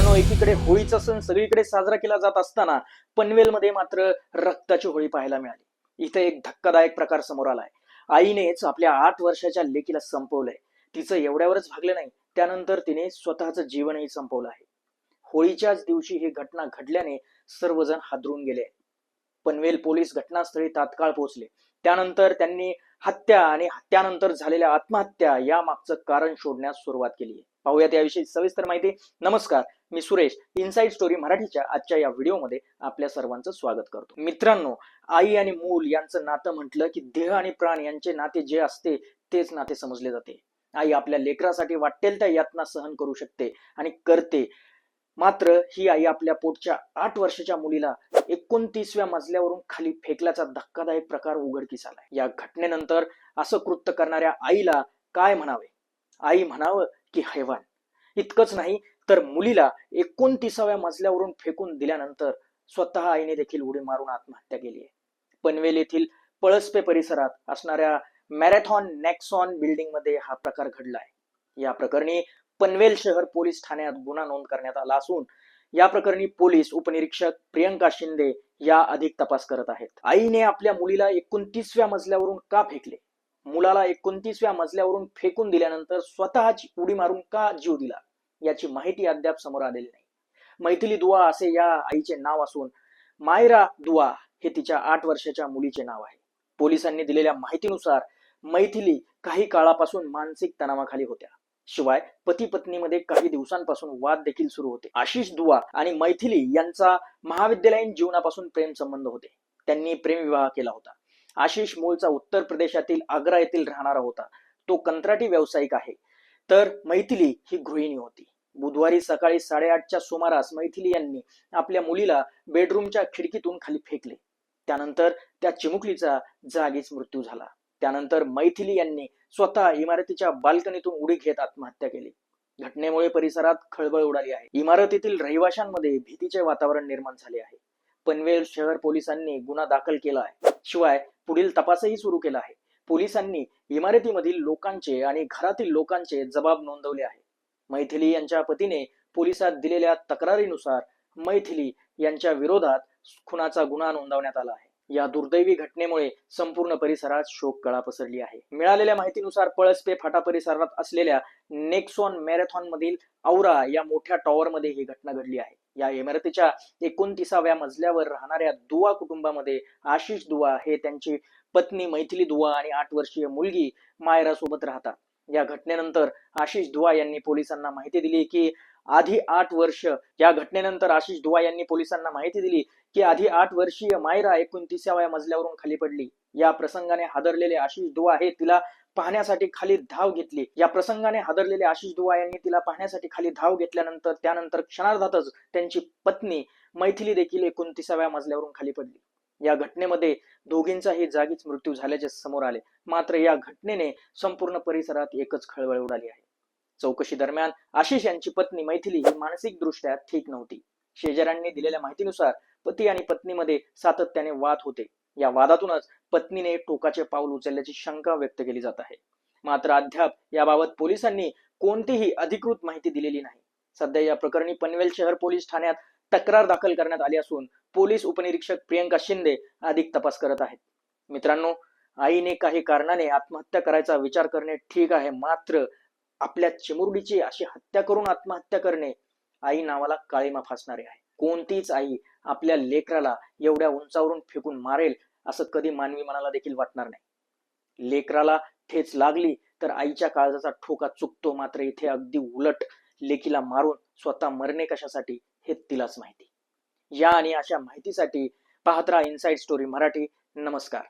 मित्रांनो एकीकडे होळीचा सण सगळीकडे साजरा केला जात असताना पनवेलमध्ये मात्र रक्ताची होळी पाहायला मिळाली. इथे एक धक्कादायक प्रकार समोर आलाय. आईनेच आपल्या आठ वर्षाच्या लेकीला संपवलंय. तिचं एवढ्यावरच भागलं नाही त्यानंतर तिने स्वतःचं जीवनही संपवलं आहे. होळीच्याच दिवशी ही घटना घडल्याने सर्वजण हादरून गेले. पनवेल पोलीस घटनास्थळी तात्काळ पोहोचले. त्यानंतर त्यांनी हत्या आणि हत्यानंतर झालेल्या आत्महत्या या मागचं कारण शोधण्यास सुरुवात केली आहे. पाहूयात याविषयी सविस्तर माहिती. नमस्कार मी सुरेश इनसाइड स्टोरी मराठीच्या आजच्या या व्हिडिओमध्ये आपल्या सर्वांचं स्वागत करतो. मित्रांनो आई आणि मूल यांचं नातं म्हटलं की देह आणि प्राण यांचे नाते जे असते तेच नाते समजले जाते. आई आपल्या लेकरासाठी वाटेल त्या यातना सहन करू शकते आणि करते. मात्र ही आई आपल्या पोटच्या आठ वर्षाच्या मुलीला एकोणतीसव्या मजल्यावरून खाली फेकल्याचा धक्कादायक प्रकार उघडकीस आलाय. या घटनेनंतर असं कृत्य करणाऱ्या आईला काय म्हणावे? आई म्हणावं की हैवान. इतकंच नाही तर मुलीला एकोणतीसाव्या मजल्यावरून फेकून दिल्यानंतर स्वतः आईने देखील उडी मारून आत्महत्या केली आहे. पनवेल येथील पळसपे परिसरात असणाऱ्या मॅरेथॉन नेक्सॉन बिल्डिंगमध्ये हा प्रकार घडला आहे या प्रकरणी पनवेल शहर पोलीस ठाण्यात गुन्हा नोंद करण्यात आला असून या प्रकरणी पोलीस उपनिरीक्षक प्रियंका शिंदे या अधिक तपास करत आहेत. आईने आपल्या मुलीला एकोणतीसव्या मजल्यावरून का फेकले? मुलाला एकोणतीसव्या मजल्यावरून फेकून दिल्यानंतर स्वतःची उडी मारून का जीव दिला? याची माहिती अद्याप समोर आलेली नाही. मैथिली दुआ असे या आईचे नाव असून मायरा दुआ हे तिच्या आठ वर्षाच्या मुलीचे नाव आहे. पोलिसांनी दिलेल्या माहितीनुसार मैथिली काही काळापासून मानसिक तणावाखाली होत्या. शिवाय पती पत्नीमध्ये काही दिवसांपासून वाद देखील सुरू होते. आशिष दुआ आणि मैथिली यांचा महाविद्यालयीन जीवनापासून प्रेम संबंध होते. त्यांनी प्रेमविवाह केला होता. आशिष मूळचा उत्तर प्रदेशातील आग्रा येथील राहणारा होता. तो कंत्राटी व्यावसायिक आहे. तर मैथिली ही गृहिणी होती. बुधवारी सकाळी साडेआठच्या सुमारास मैथिली यांनी आपल्या मुलीला बेडरूमच्या खिडकीतून खाली फेकले. त्यानंतर त्या चिमुकलीचा जागीच मृत्यू झाला. त्यानंतर मैथिली यांनी स्वतः इमारतीच्या बाल्कनीतून उडी घेत आत्महत्या केली. घटनेमुळे परिसरात खळबळ उडाली आहे. इमारतीतील रहिवाशांमध्ये भीतीचे वातावरण निर्माण झाले आहे. पनवेल शहर पोलिसांनी गुन्हा दाखल केला आहे. शिवाय पुढील तपासही सुरू केला आहे. पोलिसांनी इमारतीमधील लोकांचे आणि घरातील लोकांचे जबाब नोंदवले आहे. मैथिली यांच्या पतीने पोलिसात दिलेल्या तक्रारीनुसार मैथिली यांच्या विरोधात खुनाचा गुन्हा नोंदवण्यात आला आहे. या दुर्दैवी घटनेमुळे संपूर्ण परिसरात शोक कळा पसरली आहे. मिळालेल्या माहितीनुसार पळसपे फाटा परिसरात असलेल्या नेक्सॉन मॅरेथॉन मधील औरा या मोठ्या टॉवर मध्ये ही घटना घडली आहे. या इमारतीच्या एकोणतीसाव्या मजल्यावर राहणाऱ्या दुवा कुटुंबामध्ये आशिष दुवा हे त्यांची पत्नी मैथिली दुवा आणि आठ वर्षीय मुलगी मायरा सोबत राहतात. या घटनेनंतर आशिष दुवा यांनी पोलिसांना माहिती दिली की आधी आठ वर्ष. या घटनेनंतर आशिष दुवा यांनी पोलिसांना माहिती दिली की आधी आठ वर्षीय मायरा एकोणतीसाव्या मजल्यावरून खाली पडली. या प्रसंगाने हादरलेले आशिष दुवा हे तिला पाहण्यासाठी खाली धाव घेतली. या प्रसंगाने हादरलेले आशिष दुवा यांनी तिला पाहण्यासाठी खाली धाव घेतल्यानंतर त्यानंतर क्षणार्धातच त्यांची पत्नी मैथिली देखील एकोणतीसाव्या मजल्यावरून खाली पडली. या घटनेमध्ये दोघींचाही जागीच मृत्यू झाल्याचे समोर आले. मात्र या घटनेने संपूर्ण परिसरात एकच खळबळ उडाली आहे. चौकशी दरम्यान आशिष यांची पत्नी मैथिली ही मानसिक दृष्ट्या ठीक नव्हती. शेजाऱ्यांनी दिलेल्या माहितीनुसार पती आणि पत्नीमध्ये सातत्याने वाद होते. या वादातूनच पत्नीने टोकाचे पाऊल उचलल्याची शंका व्यक्त केली जात आहे. मात्र अद्याप याबाबत पोलिसांनी कोणतीही अधिकृत माहिती दिलेली नाही. सध्या या प्रकरणी पनवेल शहर पोलीस ठाण्यात तक्रार दाखल करण्यात आली असून पोलीस उपनिरीक्षक प्रियंका शिंदे अधिक तपास करत आहेत. मित्रांनो आईने काही कारणाने आत्महत्या करायचा विचार करणे ठीक आहे मात्र आपल्या चिमुरडीची अशी हत्या करून आत्महत्या करणे आई नावाला काळीमा फासणारे आहे. कोणतीच आई आपल्या लेकराला एवढ्या उंचावरून फेकून मारेल असं कधी मानवी मनाला देखील वाटणार नाही. लेकराला ठेच लागली तर आईच्या काळजाचा ठोका चुकतो मात्र इथे अगदी उलट लेकीला मारून स्वतः मरणे कशासाठी हे तिलाच माहिती. या आणि अशा माहितीसाठी पाहत राहा इनसाइड स्टोरी मराठी. नमस्कार.